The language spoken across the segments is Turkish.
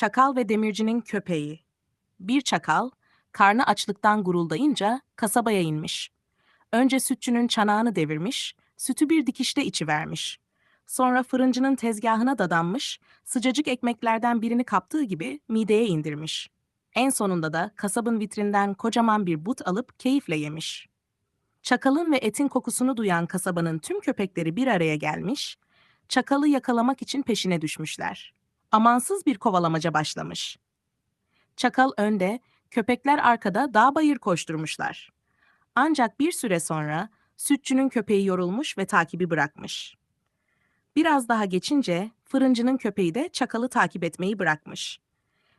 Çakal ve Demircinin Köpeği Bir çakal, karnı açlıktan guruldayınca kasabaya inmiş. Önce sütçünün çanağını devirmiş, sütü bir dikişte içivermiş. Sonra fırıncının tezgahına dadanmış, sıcacık ekmeklerden birini kaptığı gibi mideye indirmiş. En sonunda da kasabın vitrinden kocaman bir but alıp keyifle yemiş. Çakalın ve etin kokusunu duyan kasabanın tüm köpekleri bir araya gelmiş, çakalı yakalamak için peşine düşmüşler. Amansız bir kovalamaca başlamış. Çakal önde, köpekler arkada dağ bayır koşturmuşlar. Ancak bir süre sonra sütçünün köpeği yorulmuş ve takibi bırakmış. Biraz daha geçince fırıncının köpeği de çakalı takip etmeyi bırakmış.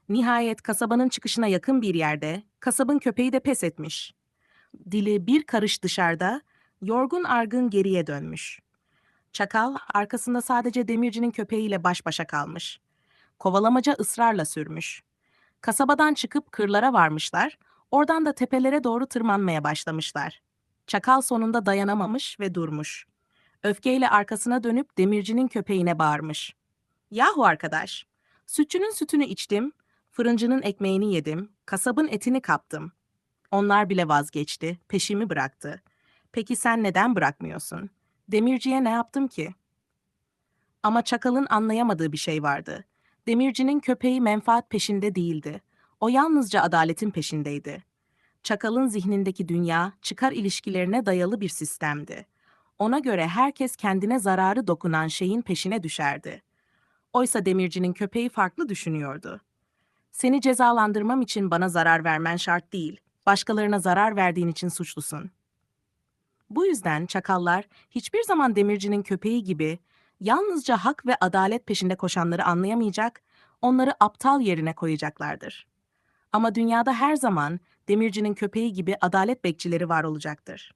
Nihayet kasabanın çıkışına yakın bir yerde kasabın köpeği de pes etmiş. Dili bir karış dışarıda, yorgun argın geriye dönmüş. Çakal arkasında sadece demircinin köpeğiyle baş başa kalmış. Kovalamaca ısrarla sürmüş. Kasabadan çıkıp kırlara varmışlar, oradan da tepelere doğru tırmanmaya başlamışlar. Çakal sonunda dayanamamış ve durmuş. Öfkeyle arkasına dönüp demircinin köpeğine bağırmış. Yahu arkadaş, sütçünün sütünü içtim, fırıncının ekmeğini yedim, kasabın etini kaptım. Onlar bile vazgeçti, peşimi bıraktı. Peki sen neden bırakmıyorsun? Demirciye ne yaptım ki? Ama çakalın anlayamadığı bir şey vardı. Demircinin köpeği menfaat peşinde değildi. O yalnızca adaletin peşindeydi. Çakalın zihnindeki dünya çıkar ilişkilerine dayalı bir sistemdi. Ona göre herkes kendine zararı dokunan şeyin peşine düşerdi. Oysa demircinin köpeği farklı düşünüyordu. Seni cezalandırmam için bana zarar vermen şart değil. Başkalarına zarar verdiğin için suçlusun. Bu yüzden çakallar hiçbir zaman demircinin köpeği gibi yalnızca hak ve adalet peşinde koşanları anlayamayacak, onları aptal yerine koyacaklardır. Ama dünyada her zaman demircinin köpeği gibi adalet bekçileri var olacaktır.